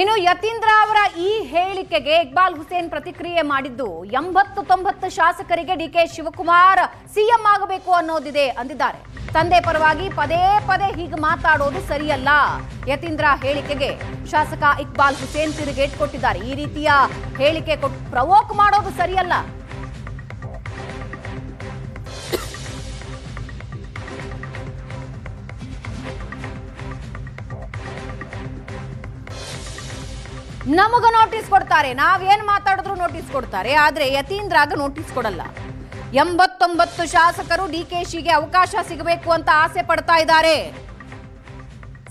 ಇನ್ನು ಯತೀಂದ್ರ ಅವರ ಈ ಹೇಳಿಕೆಗೆ ಇಕ್ಬಾಲ್ ಹುಸೇನ್ ಪ್ರತಿಕ್ರಿಯೆ ಮಾಡಿದ್ದು ಎಂಬತ್ತು ತೊಂಬತ್ತು ಶಾಸಕರಿಗೆ ಡಿ ಕೆ ಶಿವಕುಮಾರ್ ಸಿಎಂ ಆಗಬೇಕು ಅನ್ನೋದಿದೆ ಅಂದಿದ್ದಾರೆ. ತಂದೆ ಪರವಾಗಿ ಪದೇ ಪದೇ ಹೀಗೆ ಮಾತಾಡೋದು ಸರಿಯಲ್ಲ, ಯತೀಂದ್ರ ಹೇಳಿಕೆಗೆ ಶಾಸಕ ಇಕ್ಬಾಲ್ ಹುಸೇನ್ ತಿರುಗೇಟ್ ಕೊಟ್ಟಿದ್ದಾರೆ. ಈ ರೀತಿಯ ಹೇಳಿಕೆ ಕೊಟ್ಟು ಪ್ರವೋಕ್ ಮಾಡೋದು ಸರಿಯಲ್ಲ. ನಮಗ ನೋಟಿಸ್ ಕೊಡ್ತಾರೆ. ನಾವೇನ್ ಮಾತಾಡಿದ್ರು ನೋಟಿಸ್ ಕೊಡ್ತಾರೆ. ಆದ್ರೆ ಯತೀಂದ್ರಾಗ ನೋಟಿಸ್ ಕೊಡಲ್ಲ. ಎಂಬತ್ತೊಂಬತ್ತು ಶಾಸಕರು ಡಿ ಕೆ ಶಿಗೆ ಅವಕಾಶ ಸಿಗಬೇಕು ಅಂತ ಆಸೆ ಪಡ್ತಾ ಇದ್ದಾರೆ.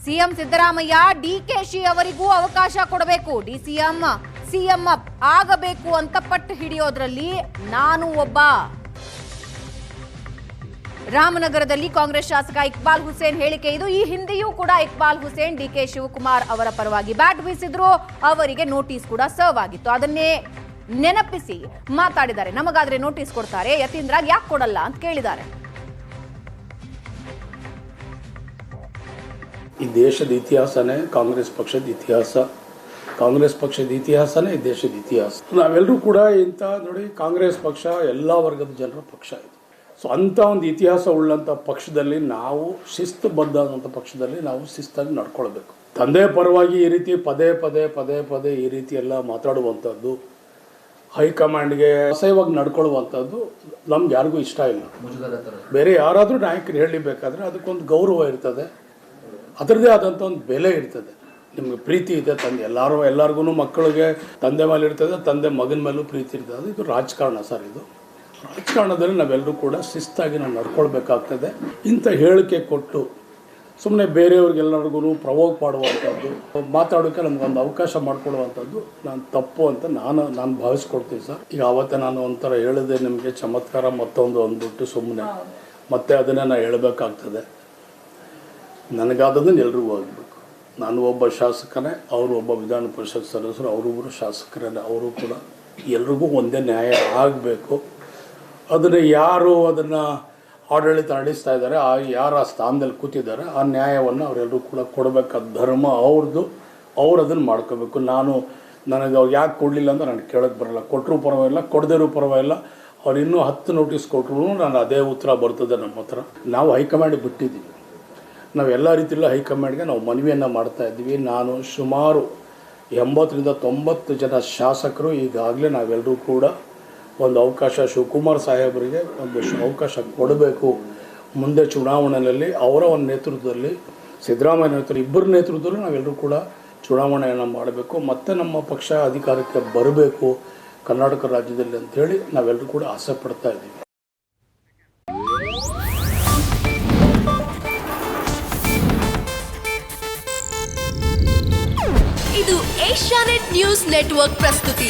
ಸಿಎಂ ಸಿದ್ದರಾಮಯ್ಯ ಡಿ ಕೆ ಶಿ ಅವರಿಗೂ ಅವಕಾಶ ಕೊಡಬೇಕು. ಡಿ ಸಿಎಂ ಸಿಎಂ ಆಗಬೇಕು ಅಂತ ಪಟ್ಟು ಹಿಡಿಯೋದ್ರಲ್ಲಿ ನಾನು ಒಬ್ಬ. ರಾಮನಗರದಲ್ಲಿ ಕಾಂಗ್ರೆಸ್ ಶಾಸಕ ಇಕ್ಬಾಲ್ ಹುಸೇನ್ ಹೇಳಿಕೆ ಇದು. ಈ ಹಿಂದೆಯೂ ಕೂಡ ಇಕ್ಬಾಲ್ ಹುಸೇನ್ ಡಿ ಕೆ ಶಿವಕುಮಾರ್ ಅವರ ಪರವಾಗಿ ಬ್ಯಾಟ್ ಬೀಸಿದ್ರು. ಅವರಿಗೆ ನೋಟಿಸ್ ಕೂಡ ಸರ್ವ್ ಆಗಿತ್ತು. ಅದನ್ನೇ ನೆನಪಿಸಿ ಮಾತಾಡಿದ್ದಾರೆ. ನಮಗಾದ್ರೆ ನೋಟಿಸ್ ಕೊಡ್ತಾರೆ. ಯತೀಂದ್ರ ಯಾಕೆ ಕೊಡಲ್ಲ ಅಂತ ಕೇಳಿದ್ದಾರೆ. ಈ ದೇಶದ ಇತಿಹಾಸನೇ ಕಾಂಗ್ರೆಸ್ ಪಕ್ಷದ ಇತಿಹಾಸ. ಕಾಂಗ್ರೆಸ್ ಪಕ್ಷದ ಇತಿಹಾಸನೇ ದೇಶದ ಇತಿಹಾಸ. ನಾವೆಲ್ಲರೂ ಕೂಡ ಇಂಥ ನೋಡಿ ಕಾಂಗ್ರೆಸ್ ಪಕ್ಷ, ಎಲ್ಲ ವರ್ಗದ ಜನರ ಪಕ್ಷ ಇದು. ಸೊ ಅಂಥ ಒಂದು ಇತಿಹಾಸ ಉಳ್ಳಂಥ ಪಕ್ಷದಲ್ಲಿ ನಾವು ಶಿಸ್ತು ಬದ್ಧಾದಂಥ ಪಕ್ಷದಲ್ಲಿ ನಾವು ಶಿಸ್ತಾಗಿ ನಡ್ಕೊಳ್ಬೇಕು. ತಂದೆ ಪರವಾಗಿ ಈ ರೀತಿ ಪದೇ ಪದೇ ಪದೇ ಪದೇ ಈ ರೀತಿ ಎಲ್ಲ ಮಾತಾಡುವಂಥದ್ದು ಹೈಕಮಾಂಡ್ಗೆ ಅಸಹ್ಯವಾಗಿ ನಡ್ಕೊಳ್ಳುವಂಥದ್ದು ನಮ್ಗೆ ಯಾರಿಗೂ ಇಷ್ಟ ಇಲ್ಲ. ಬೇರೆ ಯಾರಾದರೂ ನಾಯಕರು ಹೇಳಬೇಕಾದ್ರೆ ಅದಕ್ಕೊಂದು ಗೌರವ ಇರ್ತದೆ. ಅದರದೇ ಆದಂಥ ಒಂದು ಬೆಲೆ ಇರ್ತದೆ. ನಿಮಗೆ ಪ್ರೀತಿ ಇದೆ ತಂದೆ ಎಲ್ಲರೂ ಎಲ್ಲರಿಗೂ ಮಕ್ಕಳಿಗೆ ತಂದೆ ಮೇಲೆ ಇರ್ತದೆ ತಂದೆ ಮಗನ ಮೇಲೂ ಪ್ರೀತಿ ಇರ್ತದೆ. ಇದು ರಾಜಕಾರಣ ಸರ್ ಇದು. ರಾಜಕಾರಣದಲ್ಲಿ ನಾವೆಲ್ಲರೂ ಕೂಡ ಶಿಸ್ತಾಗಿ ನಾವು ನಡ್ಕೊಳ್ಬೇಕಾಗ್ತದೆ. ಇಂಥ ಹೇಳಿಕೆ ಕೊಟ್ಟು ಸುಮ್ಮನೆ ಬೇರೆಯವ್ರಿಗೆಲ್ಲರಿಗೂ ಪ್ರವೋಕ್ ಮಾಡುವಂಥದ್ದು ಮಾತಾಡೋಕ್ಕೆ ನಮಗೊಂದು ಅವಕಾಶ ಮಾಡಿಕೊಡುವಂಥದ್ದು ನಾನು ತಪ್ಪು ಅಂತ ನಾನು ನಾನು ಭಾವಿಸ್ಕೊಡ್ತೀನಿ ಸರ್. ಈಗ ಆವತ್ತೇ ನಾನು ಒಂಥರ ಹೇಳಿದೆ, ನಿಮಗೆ ಚಮತ್ಕಾರ ಮತ್ತೊಂದು ಅಂದ್ಬಿಟ್ಟು ಸುಮ್ಮನೆ ಮತ್ತೆ ಅದನ್ನೇ ನಾನು ಹೇಳಬೇಕಾಗ್ತದೆ. ನನಗಾದದನ್ನು ಎಲ್ರಿಗೂ ಆಗಬೇಕು. ನಾನು ಒಬ್ಬ ಶಾಸಕನೇ, ಅವರು ಒಬ್ಬ ವಿಧಾನ ಪರಿಷತ್ ಸದಸ್ಯರು ಅವರೊಬ್ಬರು ಶಾಸಕರೇ, ಅವರು ಕೂಡ ಎಲ್ರಿಗೂ ಒಂದೇ ನ್ಯಾಯ ಆಗಬೇಕು. ಅದನ್ನು ಯಾರು ಅದನ್ನು ಆಡಳಿತ ನಡೆಸ್ತಾ ಇದ್ದಾರೆ, ಆ ಯಾರು ಆ ಸ್ಥಾನದಲ್ಲಿ ಕೂತಿದ್ದಾರೆ, ಆ ನ್ಯಾಯವನ್ನು ಅವರೆಲ್ಲರೂ ಕೂಡ ಕೊಡಬೇಕಾದ ಧರ್ಮ ಅವ್ರದ್ದು, ಅವ್ರು ಅದನ್ನು ಮಾಡ್ಕೋಬೇಕು. ನಾನು ನನಗೆ ಅವ್ರು ಯಾಕೆ ಕೊಡಲಿಲ್ಲ ಅಂತ ನಾನು ಕೇಳೋಕ್ಕೆ ಬರಲ್ಲ. ಕೊಟ್ಟರೂ ಪರವಾಗಿಲ್ಲ ಕೊಡದೇರೂ ಪರವಾಗಿಲ್ಲ. ಅವ್ರು ಇನ್ನೂ ಹತ್ತು ನೋಟಿಸ್ ಕೊಟ್ಟರು ನಾನು ಅದೇ ಉತ್ತರ ಬರ್ತದೆ ನಮ್ಮ ಹತ್ರ. ನಾವು ಹೈಕಮಾಂಡ್ ಬಿಟ್ಟಿದ್ದೀವಿ. ನಾವು ಎಲ್ಲ ರೀತಿಯಲ್ಲೂ ಹೈಕಮಾಂಡ್ಗೆ ನಾವು ಮನವಿಯನ್ನು ಮಾಡ್ತಾ ಇದ್ದೀವಿ. ನಾನು ಸುಮಾರು ಎಂಬತ್ತರಿಂದ ತೊಂಬತ್ತು ಜನ ಶಾಸಕರು ಈಗಾಗಲೇ ನಾವೆಲ್ಲರೂ ಕೂಡ ಒಂದು ಅವಕಾಶ ಶಿವಕುಮಾರ್ ಸಾಹೇಬರಿಗೆ ಒಂದು ಅವಕಾಶ ಕೊಡಬೇಕು. ಮುಂದೆ ಚುನಾವಣೆಯಲ್ಲಿ ಅವರ ಒಂದು ನೇತೃತ್ವದಲ್ಲಿ ಸಿದ್ದರಾಮಯ್ಯ ನೇತೃತ್ವ ಇಬ್ಬರ ನೇತೃತ್ವದಲ್ಲಿ ನಾವೆಲ್ಲರೂ ಕೂಡ ಚುನಾವಣೆಯನ್ನು ಮಾಡಬೇಕು. ಮತ್ತು ನಮ್ಮ ಪಕ್ಷ ಅಧಿಕಾರಕ್ಕೆ ಬರಬೇಕು ಕರ್ನಾಟಕ ರಾಜ್ಯದಲ್ಲಿ ಅಂಥೇಳಿ ನಾವೆಲ್ಲರೂ ಕೂಡ ಆಸೆ ಪಡ್ತಾ ಇದ್ದೀವಿ. ಇದು ಏಷ್ಯಾನೆಟ್ ನ್ಯೂಸ್ ನೆಟ್ವರ್ಕ್ ಪ್ರಸ್ತುತಿ.